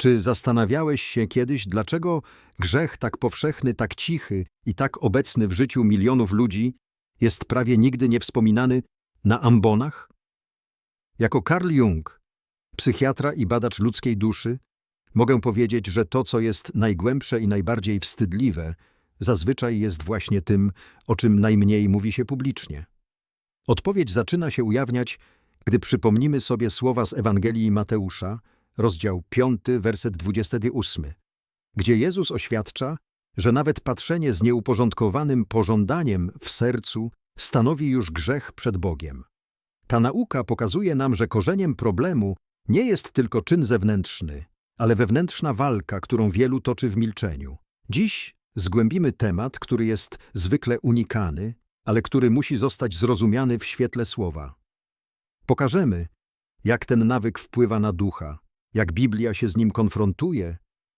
Czy zastanawiałeś się kiedyś, dlaczego grzech tak powszechny, tak cichy i tak obecny w życiu milionów ludzi jest prawie nigdy nie wspominany na ambonach? Jako Carl Jung, psychiatra i badacz ludzkiej duszy, mogę powiedzieć, że to, co jest najgłębsze i najbardziej wstydliwe, zazwyczaj jest właśnie tym, o czym najmniej mówi się publicznie. Odpowiedź zaczyna się ujawniać, gdy przypomnimy sobie słowa z Ewangelii Mateusza, rozdział 5, werset 28, gdzie Jezus oświadcza, że nawet patrzenie z nieuporządkowanym pożądaniem w sercu stanowi już grzech przed Bogiem. Ta nauka pokazuje nam, że korzeniem problemu nie jest tylko czyn zewnętrzny, ale wewnętrzna walka, którą wielu toczy w milczeniu. Dziś zgłębimy temat, który jest zwykle unikany, ale który musi zostać zrozumiany w świetle słowa. Pokażemy, jak ten nawyk wpływa na ducha, jak Biblia się z nim konfrontuje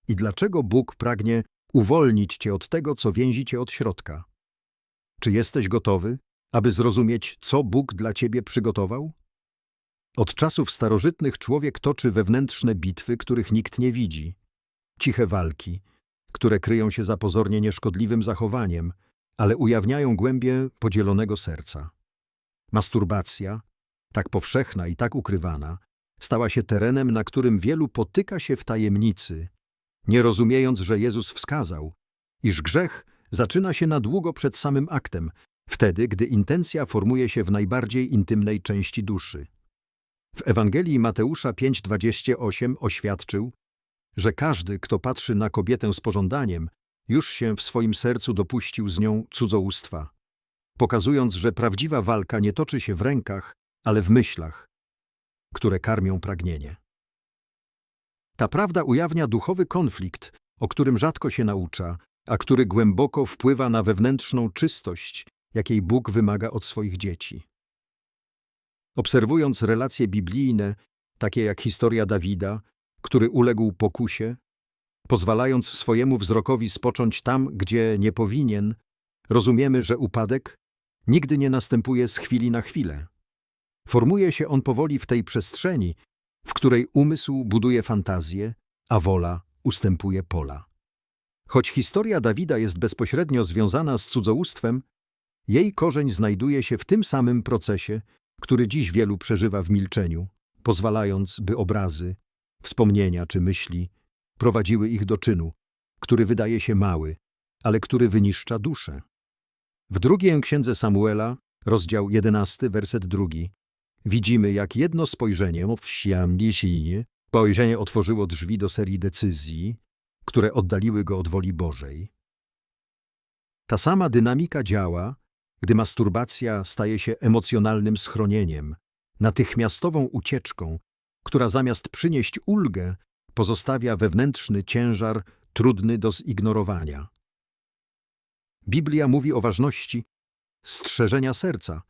i dlaczego Bóg pragnie uwolnić cię od tego, co więzi cię od środka. Czy jesteś gotowy, aby zrozumieć, co Bóg dla ciebie przygotował? Od czasów starożytnych człowiek toczy wewnętrzne bitwy, których nikt nie widzi. Ciche walki, które kryją się za pozornie nieszkodliwym zachowaniem, ale ujawniają głębie podzielonego serca. Masturbacja, tak powszechna i tak ukrywana, stała się terenem, na którym wielu potyka się w tajemnicy, nie rozumiejąc, że Jezus wskazał, iż grzech zaczyna się na długo przed samym aktem, wtedy, gdy intencja formuje się w najbardziej intymnej części duszy. W Ewangelii Mateusza 5:28 oświadczył, że każdy, kto patrzy na kobietę z pożądaniem, już się w swoim sercu dopuścił z nią cudzołóstwa, pokazując, że prawdziwa walka nie toczy się w rękach, ale w myślach, które karmią pragnienie. Ta prawda ujawnia duchowy konflikt, o którym rzadko się naucza, a który głęboko wpływa na wewnętrzną czystość, jakiej Bóg wymaga od swoich dzieci. Obserwując relacje biblijne, takie jak historia Dawida, który uległ pokusie, pozwalając swojemu wzrokowi spocząć tam, gdzie nie powinien, rozumiemy, że upadek nigdy nie następuje z chwili na chwilę. Formuje się on powoli w tej przestrzeni, w której umysł buduje fantazję, a wola ustępuje pola. Choć historia Dawida jest bezpośrednio związana z cudzołóstwem, jej korzeń znajduje się w tym samym procesie, który dziś wielu przeżywa w milczeniu, pozwalając, by obrazy, wspomnienia czy myśli prowadziły ich do czynu, który wydaje się mały, ale który wyniszcza duszę. W drugiej księdze Samuela, rozdział 11, werset drugi, widzimy, jak jedno spojrzenie w Siambiesinie, spojrzenie otworzyło drzwi do serii decyzji, które oddaliły go od woli Bożej. Ta sama dynamika działa, gdy masturbacja staje się emocjonalnym schronieniem, natychmiastową ucieczką, która zamiast przynieść ulgę, pozostawia wewnętrzny ciężar trudny do zignorowania. Biblia mówi o ważności strzeżenia serca,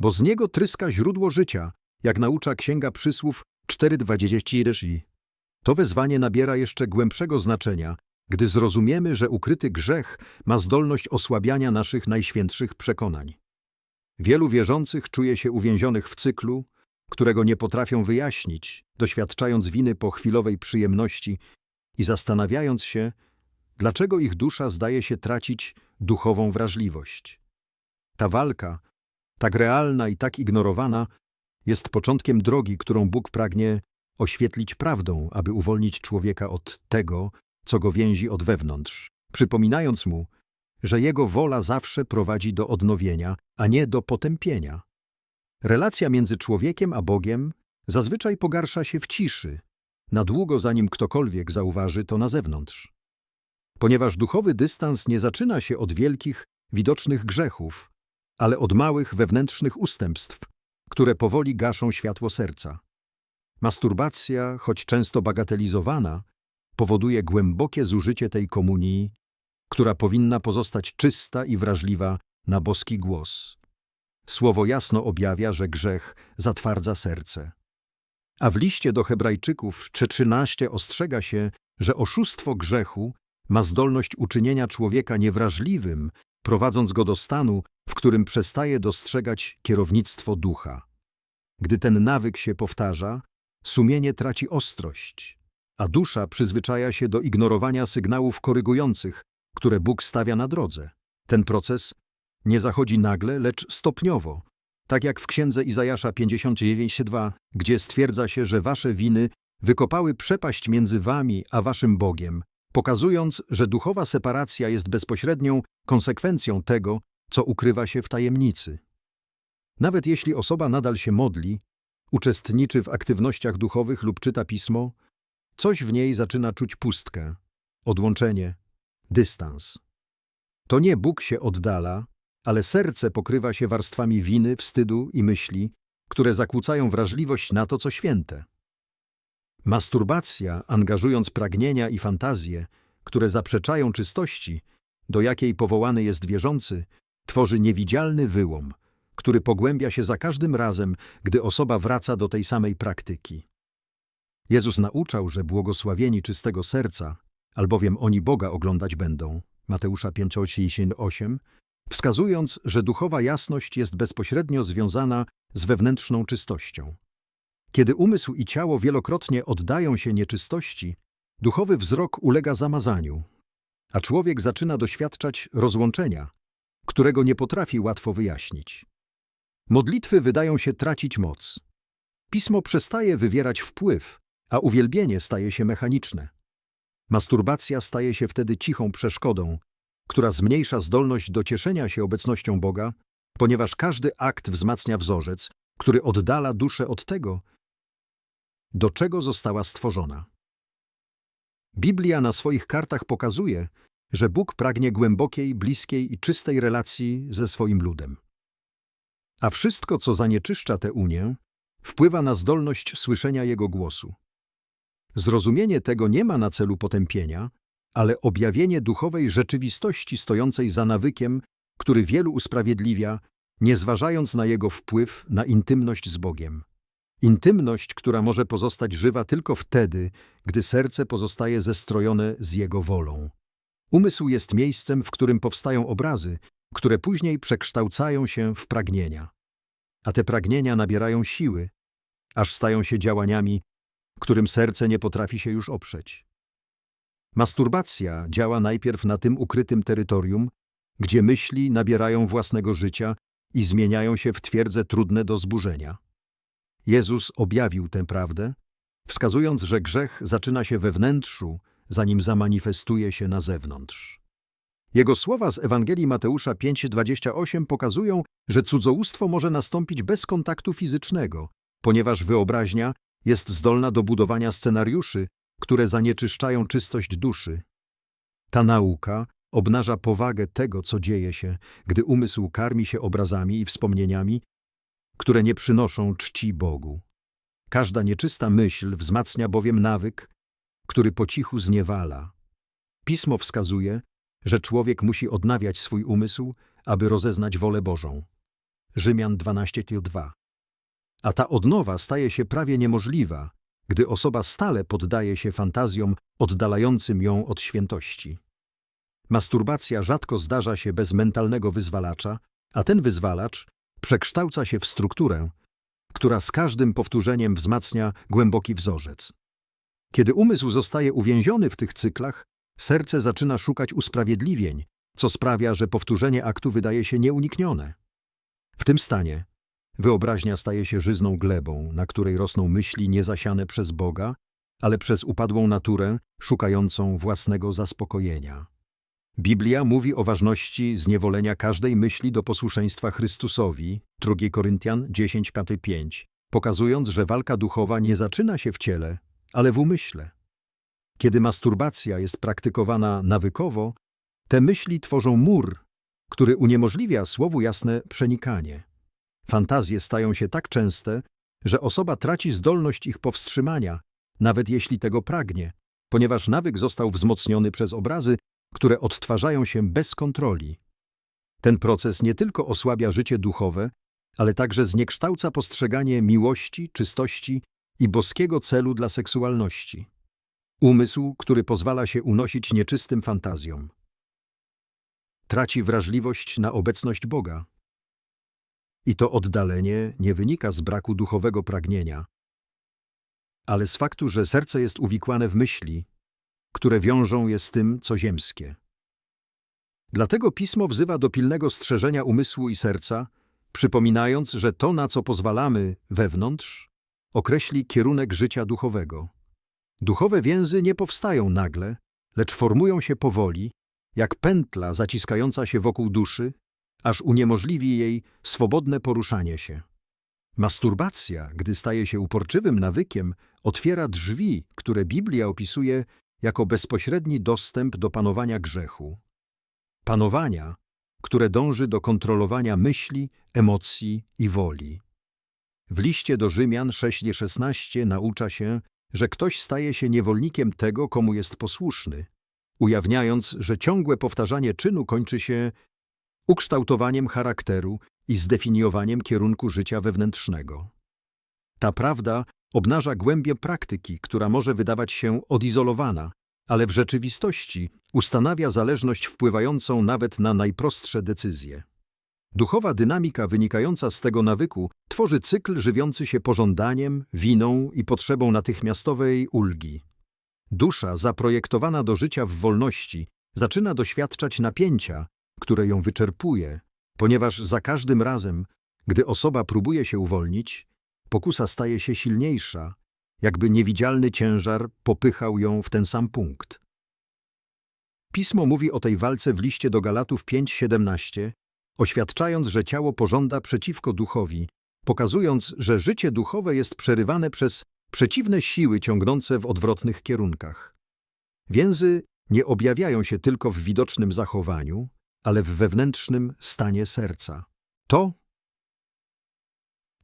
bo z niego tryska źródło życia, jak naucza Księga Przysłów 4.20. To wezwanie nabiera jeszcze głębszego znaczenia, gdy zrozumiemy, że ukryty grzech ma zdolność osłabiania naszych najświętszych przekonań. Wielu wierzących czuje się uwięzionych w cyklu, którego nie potrafią wyjaśnić, doświadczając winy po chwilowej przyjemności i zastanawiając się, dlaczego ich dusza zdaje się tracić duchową wrażliwość. Ta walka, tak realna i tak ignorowana, jest początkiem drogi, którą Bóg pragnie oświetlić prawdą, aby uwolnić człowieka od tego, co go więzi od wewnątrz, przypominając mu, że jego wola zawsze prowadzi do odnowienia, a nie do potępienia. Relacja między człowiekiem a Bogiem zazwyczaj pogarsza się w ciszy, na długo zanim ktokolwiek zauważy to na zewnątrz. Ponieważ duchowy dystans nie zaczyna się od wielkich, widocznych grzechów, ale od małych, wewnętrznych ustępstw, które powoli gaszą światło serca. Masturbacja, choć często bagatelizowana, powoduje głębokie zużycie tej komunii, która powinna pozostać czysta i wrażliwa na boski głos. Słowo jasno objawia, że grzech zatwardza serce. A w liście do Hebrajczyków 3.13 ostrzega się, że oszustwo grzechu ma zdolność uczynienia człowieka niewrażliwym, prowadząc go do stanu, w którym przestaje dostrzegać kierownictwo ducha. Gdy ten nawyk się powtarza, sumienie traci ostrość, a dusza przyzwyczaja się do ignorowania sygnałów korygujących, które Bóg stawia na drodze. Ten proces nie zachodzi nagle, lecz stopniowo, tak jak w księdze Izajasza 59:2, gdzie stwierdza się, że wasze winy wykopały przepaść między wami a waszym Bogiem, pokazując, że duchowa separacja jest bezpośrednią konsekwencją tego, co ukrywa się w tajemnicy. Nawet jeśli osoba nadal się modli, uczestniczy w aktywnościach duchowych lub czyta pismo, coś w niej zaczyna czuć pustkę, odłączenie, dystans. To nie Bóg się oddala, ale serce pokrywa się warstwami winy, wstydu i myśli, które zakłócają wrażliwość na to, co święte. Masturbacja, angażując pragnienia i fantazje, które zaprzeczają czystości, do jakiej powołany jest wierzący, tworzy niewidzialny wyłom, który pogłębia się za każdym razem, gdy osoba wraca do tej samej praktyki. Jezus nauczał, że błogosławieni czystego serca, albowiem oni Boga oglądać będą. Mateusza 5:8, wskazując, że duchowa jasność jest bezpośrednio związana z wewnętrzną czystością. Kiedy umysł i ciało wielokrotnie oddają się nieczystości, duchowy wzrok ulega zamazaniu, a człowiek zaczyna doświadczać rozłączenia, którego nie potrafi łatwo wyjaśnić. Modlitwy wydają się tracić moc. Pismo przestaje wywierać wpływ, a uwielbienie staje się mechaniczne. Masturbacja staje się wtedy cichą przeszkodą, która zmniejsza zdolność do cieszenia się obecnością Boga, ponieważ każdy akt wzmacnia wzorzec, który oddala duszę od tego, do czego została stworzona. Biblia na swoich kartach pokazuje, że Bóg pragnie głębokiej, bliskiej i czystej relacji ze swoim ludem. A wszystko, co zanieczyszcza tę unię, wpływa na zdolność słyszenia Jego głosu. Zrozumienie tego nie ma na celu potępienia, ale objawienie duchowej rzeczywistości stojącej za nawykiem, który wielu usprawiedliwia, nie zważając na jego wpływ na intymność z Bogiem. Intymność, która może pozostać żywa tylko wtedy, gdy serce pozostaje zestrojone z Jego wolą. Umysł jest miejscem, w którym powstają obrazy, które później przekształcają się w pragnienia. A te pragnienia nabierają siły, aż stają się działaniami, którym serce nie potrafi się już oprzeć. Masturbacja działa najpierw na tym ukrytym terytorium, gdzie myśli nabierają własnego życia i zmieniają się w twierdze trudne do zburzenia. Jezus objawił tę prawdę, wskazując, że grzech zaczyna się we wnętrzu, zanim zamanifestuje się na zewnątrz. Jego słowa z Ewangelii Mateusza 5:28 pokazują, że cudzołóstwo może nastąpić bez kontaktu fizycznego, ponieważ wyobraźnia jest zdolna do budowania scenariuszy, które zanieczyszczają czystość duszy. Ta nauka obnaża powagę tego, co dzieje się, gdy umysł karmi się obrazami i wspomnieniami, które nie przynoszą czci Bogu. Każda nieczysta myśl wzmacnia bowiem nawyk, który po cichu zniewala. Pismo wskazuje, że człowiek musi odnawiać swój umysł, aby rozeznać wolę Bożą. Rzymian 12:2. A ta odnowa staje się prawie niemożliwa, gdy osoba stale poddaje się fantazjom oddalającym ją od świętości. Masturbacja rzadko zdarza się bez mentalnego wyzwalacza, a ten wyzwalacz przekształca się w strukturę, która z każdym powtórzeniem wzmacnia głęboki wzorzec. Kiedy umysł zostaje uwięziony w tych cyklach, serce zaczyna szukać usprawiedliwień, co sprawia, że powtórzenie aktu wydaje się nieuniknione. W tym stanie wyobraźnia staje się żyzną glebą, na której rosną myśli niezasiane przez Boga, ale przez upadłą naturę szukającą własnego zaspokojenia. Biblia mówi o ważności zniewolenia każdej myśli do posłuszeństwa Chrystusowi, 2 Koryntian 10:5, pokazując, że walka duchowa nie zaczyna się w ciele, ale w umyśle. Kiedy masturbacja jest praktykowana nawykowo, te myśli tworzą mur, który uniemożliwia słowu jasne przenikanie. Fantazje stają się tak częste, że osoba traci zdolność ich powstrzymania, nawet jeśli tego pragnie, ponieważ nawyk został wzmocniony przez obrazy, które odtwarzają się bez kontroli. Ten proces nie tylko osłabia życie duchowe, ale także zniekształca postrzeganie miłości, czystości i boskiego celu dla seksualności. Umysł, który pozwala się unosić nieczystym fantazjom. Traci wrażliwość na obecność Boga. I to oddalenie nie wynika z braku duchowego pragnienia, ale z faktu, że serce jest uwikłane w myśli, które wiążą je z tym, co ziemskie. Dlatego Pismo wzywa do pilnego strzeżenia umysłu i serca, przypominając, że to, na co pozwalamy wewnątrz, określi kierunek życia duchowego. Duchowe więzy nie powstają nagle, lecz formują się powoli, jak pętla zaciskająca się wokół duszy, aż uniemożliwi jej swobodne poruszanie się. Masturbacja, gdy staje się uporczywym nawykiem, otwiera drzwi, które Biblia opisuje jako bezpośredni dostęp do panowania grzechu. Panowania, które dąży do kontrolowania myśli, emocji i woli. W liście do Rzymian 6:16 naucza się, że ktoś staje się niewolnikiem tego, komu jest posłuszny, ujawniając, że ciągłe powtarzanie czynu kończy się ukształtowaniem charakteru i zdefiniowaniem kierunku życia wewnętrznego. Ta prawda obnaża głębię praktyki, która może wydawać się odizolowana, ale w rzeczywistości ustanawia zależność wpływającą nawet na najprostsze decyzje. Duchowa dynamika wynikająca z tego nawyku tworzy cykl żywiący się pożądaniem, winą i potrzebą natychmiastowej ulgi. Dusza zaprojektowana do życia w wolności zaczyna doświadczać napięcia, które ją wyczerpuje, ponieważ za każdym razem, gdy osoba próbuje się uwolnić, pokusa staje się silniejsza, jakby niewidzialny ciężar popychał ją w ten sam punkt. Pismo mówi o tej walce w liście do Galatów 5:17, oświadczając, że ciało pożąda przeciwko duchowi, pokazując, że życie duchowe jest przerywane przez przeciwne siły ciągnące w odwrotnych kierunkach. Więzy nie objawiają się tylko w widocznym zachowaniu, ale w wewnętrznym stanie serca. To,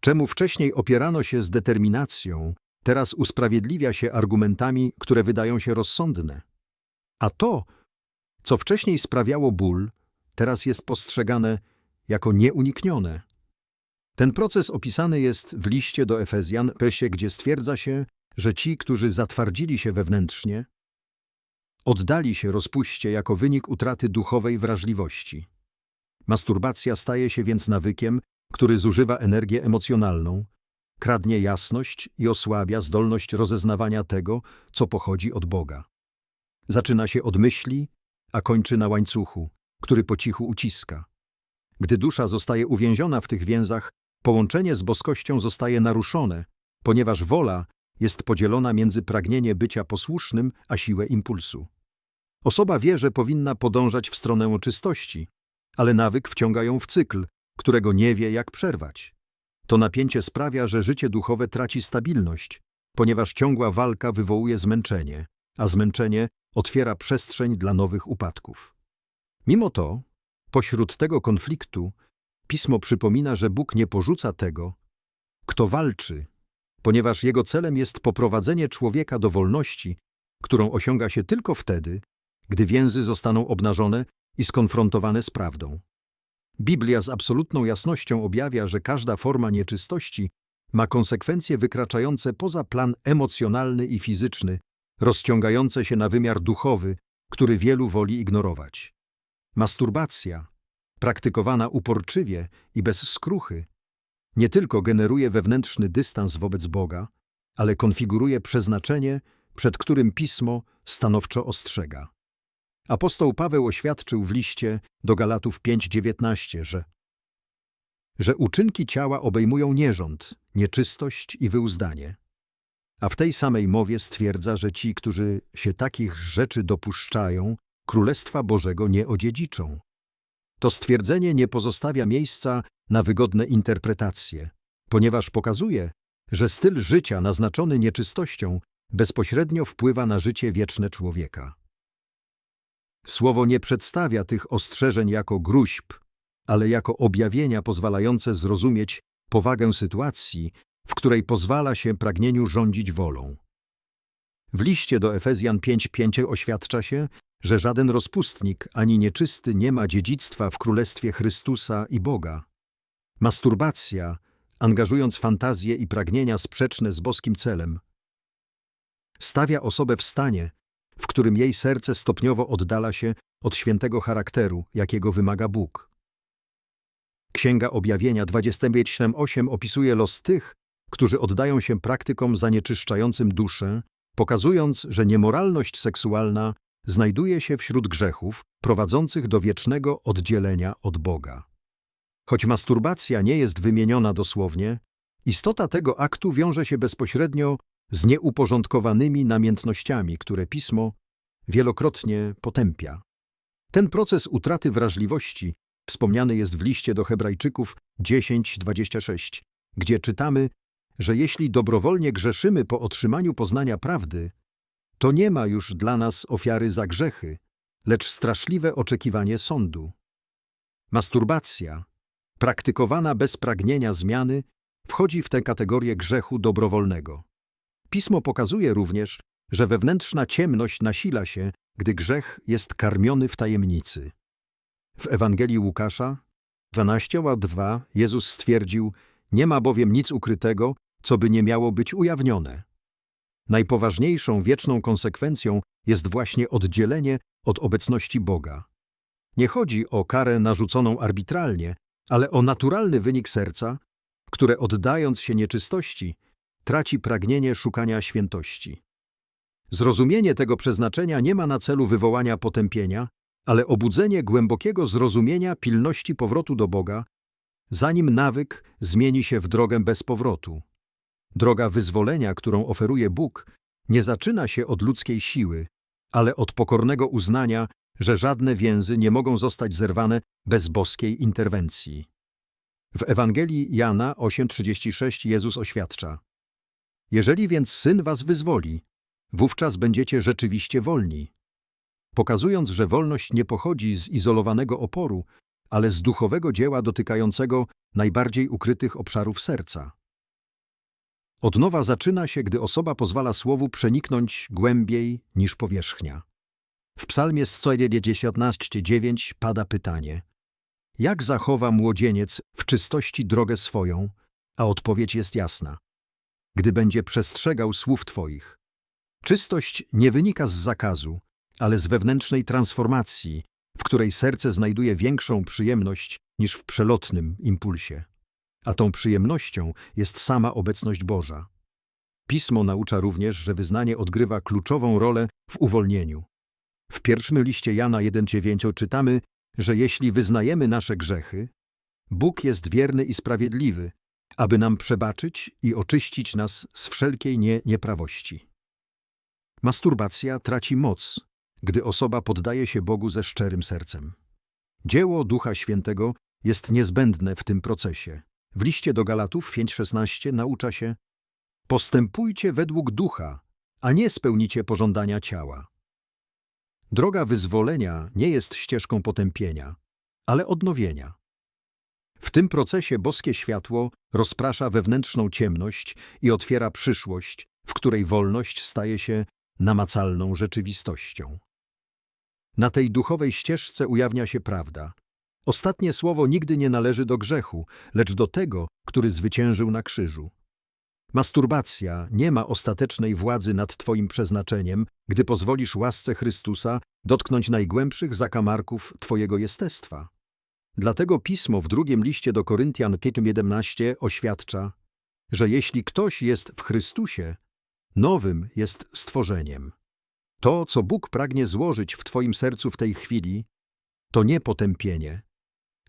czemu wcześniej opierano się z determinacją, teraz usprawiedliwia się argumentami, które wydają się rozsądne. A to, co wcześniej sprawiało ból, teraz jest postrzegane jako nieuniknione. Ten proces opisany jest w liście do Efezjan, Pesie, gdzie stwierdza się, że ci, którzy zatwardzili się wewnętrznie, oddali się rozpuście jako wynik utraty duchowej wrażliwości. Masturbacja staje się więc nawykiem, który zużywa energię emocjonalną, kradnie jasność i osłabia zdolność rozeznawania tego, co pochodzi od Boga. Zaczyna się od myśli, a kończy na łańcuchu, który po cichu uciska. Gdy dusza zostaje uwięziona w tych więzach, połączenie z boskością zostaje naruszone, ponieważ wola jest podzielona między pragnienie bycia posłusznym a siłę impulsu. Osoba wie, że powinna podążać w stronę czystości, ale nawyk wciąga ją w cykl, którego nie wie, jak przerwać. To napięcie sprawia, że życie duchowe traci stabilność, ponieważ ciągła walka wywołuje zmęczenie, a zmęczenie otwiera przestrzeń dla nowych upadków. Mimo to, pośród tego konfliktu, Pismo przypomina, że Bóg nie porzuca tego, kto walczy, ponieważ jego celem jest poprowadzenie człowieka do wolności, którą osiąga się tylko wtedy, gdy więzy zostaną obnażone i skonfrontowane z prawdą. Biblia z absolutną jasnością objawia, że każda forma nieczystości ma konsekwencje wykraczające poza plan emocjonalny i fizyczny, rozciągające się na wymiar duchowy, który wielu woli ignorować. Masturbacja, praktykowana uporczywie i bez skruchy, nie tylko generuje wewnętrzny dystans wobec Boga, ale konfiguruje przeznaczenie, przed którym Pismo stanowczo ostrzega. Apostoł Paweł oświadczył w liście do Galatów 5:19, że że uczynki ciała obejmują nierząd, nieczystość i wyuzdanie. A w tej samej mowie stwierdza, że ci, którzy się takich rzeczy dopuszczają, Królestwa Bożego nie odziedziczą. To stwierdzenie nie pozostawia miejsca na wygodne interpretacje, ponieważ pokazuje, że styl życia naznaczony nieczystością bezpośrednio wpływa na życie wieczne człowieka. Słowo nie przedstawia tych ostrzeżeń jako gruźb, ale jako objawienia pozwalające zrozumieć powagę sytuacji, w której pozwala się pragnieniu rządzić wolą. W liście do Efezjan 5:5 oświadcza się, że żaden rozpustnik ani nieczysty nie ma dziedzictwa w Królestwie Chrystusa i Boga. Masturbacja, angażując fantazje i pragnienia sprzeczne z boskim celem, stawia osobę w stanie, w którym jej serce stopniowo oddala się od świętego charakteru, jakiego wymaga Bóg. Księga Objawienia 28 opisuje los tych, którzy oddają się praktykom zanieczyszczającym duszę, pokazując, że niemoralność seksualna znajduje się wśród grzechów prowadzących do wiecznego oddzielenia od Boga. Choć masturbacja nie jest wymieniona dosłownie, istota tego aktu wiąże się bezpośrednio z nieuporządkowanymi namiętnościami, które pismo wielokrotnie potępia. Ten proces utraty wrażliwości wspomniany jest w liście do Hebrajczyków 10:26, gdzie czytamy, że jeśli dobrowolnie grzeszymy po otrzymaniu poznania prawdy, to nie ma już dla nas ofiary za grzechy, lecz straszliwe oczekiwanie sądu. Masturbacja, praktykowana bez pragnienia zmiany, wchodzi w tę kategorię grzechu dobrowolnego. Pismo pokazuje również, że wewnętrzna ciemność nasila się, gdy grzech jest karmiony w tajemnicy. W Ewangelii Łukasza 12:2 Jezus stwierdził: Nie ma bowiem nic ukrytego, co by nie miało być ujawnione. Najpoważniejszą wieczną konsekwencją jest właśnie oddzielenie od obecności Boga. Nie chodzi o karę narzuconą arbitralnie, ale o naturalny wynik serca, które oddając się nieczystości, traci pragnienie szukania świętości. Zrozumienie tego przeznaczenia nie ma na celu wywołania potępienia, ale obudzenie głębokiego zrozumienia pilności powrotu do Boga, zanim nawyk zmieni się w drogę bez powrotu. Droga wyzwolenia, którą oferuje Bóg, nie zaczyna się od ludzkiej siły, ale od pokornego uznania, że żadne więzy nie mogą zostać zerwane bez boskiej interwencji. W Ewangelii Jana 8:36 Jezus oświadcza: Jeżeli więc Syn was wyzwoli, wówczas będziecie rzeczywiście wolni. Pokazując, że wolność nie pochodzi z izolowanego oporu, ale z duchowego dzieła dotykającego najbardziej ukrytych obszarów serca. Odnowa zaczyna się, gdy osoba pozwala słowu przeniknąć głębiej niż powierzchnia. W psalmie 119:9 pada pytanie: Jak zachowa młodzieniec w czystości drogę swoją? A odpowiedź jest jasna. Gdy będzie przestrzegał słów Twoich. Czystość nie wynika z zakazu, ale z wewnętrznej transformacji, w której serce znajduje większą przyjemność niż w przelotnym impulsie. A tą przyjemnością jest sama obecność Boża. Pismo naucza również, że wyznanie odgrywa kluczową rolę w uwolnieniu. W pierwszym liście Jana 1,9 czytamy, że jeśli wyznajemy nasze grzechy, Bóg jest wierny i sprawiedliwy, aby nam przebaczyć i oczyścić nas z wszelkiej nie nieprawości. Masturbacja traci moc, gdy osoba poddaje się Bogu ze szczerym sercem. Dzieło Ducha Świętego jest niezbędne w tym procesie. W liście do Galatów 5:16 naucza się Postępujcie według ducha, a nie spełnicie pożądania ciała. Droga wyzwolenia nie jest ścieżką potępienia, ale odnowienia. W tym procesie boskie światło rozprasza wewnętrzną ciemność i otwiera przyszłość, w której wolność staje się namacalną rzeczywistością. Na tej duchowej ścieżce ujawnia się prawda. Ostatnie słowo nigdy nie należy do grzechu, lecz do tego, który zwyciężył na krzyżu. Masturbacja nie ma ostatecznej władzy nad Twoim przeznaczeniem, gdy pozwolisz łasce Chrystusa dotknąć najgłębszych zakamarków Twojego jestestwa. Dlatego Pismo w drugim liście do Koryntian 5:11 oświadcza, że jeśli ktoś jest w Chrystusie, nowym jest stworzeniem. To, co Bóg pragnie złożyć w Twoim sercu w tej chwili, to nie potępienie,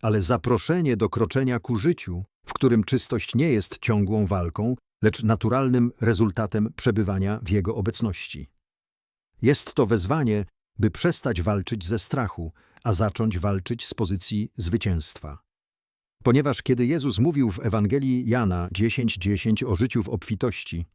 ale zaproszenie do kroczenia ku życiu, w którym czystość nie jest ciągłą walką, lecz naturalnym rezultatem przebywania w Jego obecności. Jest to wezwanie, by przestać walczyć ze strachu, a zacząć walczyć z pozycji zwycięstwa. Ponieważ kiedy Jezus mówił w Ewangelii Jana 10:10 o życiu w obfitości,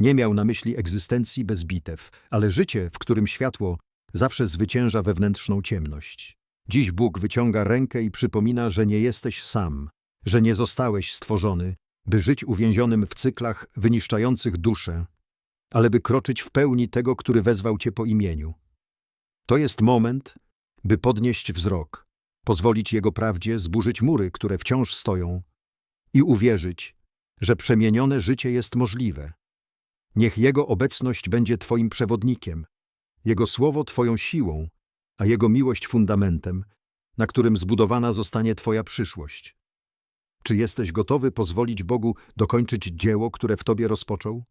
nie miał na myśli egzystencji bez bitew, ale życie, w którym światło zawsze zwycięża wewnętrzną ciemność. Dziś Bóg wyciąga rękę i przypomina, że nie jesteś sam, że nie zostałeś stworzony, by żyć uwięzionym w cyklach wyniszczających duszę, ale by kroczyć w pełni tego, który wezwał cię po imieniu. To jest moment, by podnieść wzrok, pozwolić Jego prawdzie zburzyć mury, które wciąż stoją i uwierzyć, że przemienione życie jest możliwe. Niech Jego obecność będzie Twoim przewodnikiem, Jego słowo Twoją siłą, a Jego miłość fundamentem, na którym zbudowana zostanie Twoja przyszłość. Czy jesteś gotowy pozwolić Bogu dokończyć dzieło, które w tobie rozpoczął?